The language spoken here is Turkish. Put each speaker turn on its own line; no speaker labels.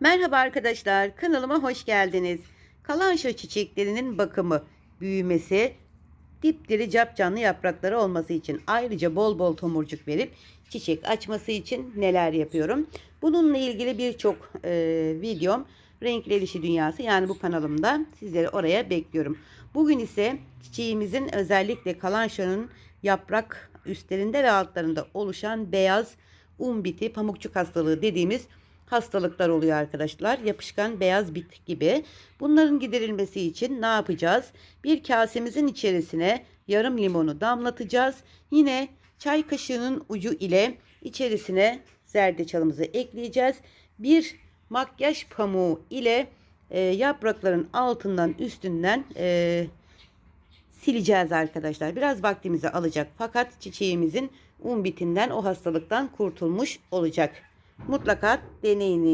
Merhaba arkadaşlar, kanalıma hoş geldiniz. Kalanşo çiçeklerinin bakımı, büyümesi, dipdiri capcanlı yaprakları olması için ayrıca bol bol tomurcuk verip çiçek açması için neler yapıyorum? Bununla ilgili birçok e, videom Renkler İşi Dünyası yani bu kanalımda sizleri oraya bekliyorum. Bugün ise çiçeğimizin özellikle kalanşonun yaprak üstlerinde ve altlarında oluşan beyaz un biti pamukçuk hastalığı dediğimiz hastalıklar oluyor arkadaşlar. Yapışkan beyaz bit gibi. Bunların giderilmesi için ne yapacağız? Bir kasemizin içerisine yarım limonu damlatacağız. Yine çay kaşığının ucu ile içerisine zerdeçalımızı ekleyeceğiz. Bir makyaj pamuğu ile e, yaprakların altından üstünden e, sileceğiz arkadaşlar. Biraz vaktimizi alacak fakat çiçeğimizin un bitinden o hastalıktan kurtulmuş olacak. Mutlaka deneyiniz.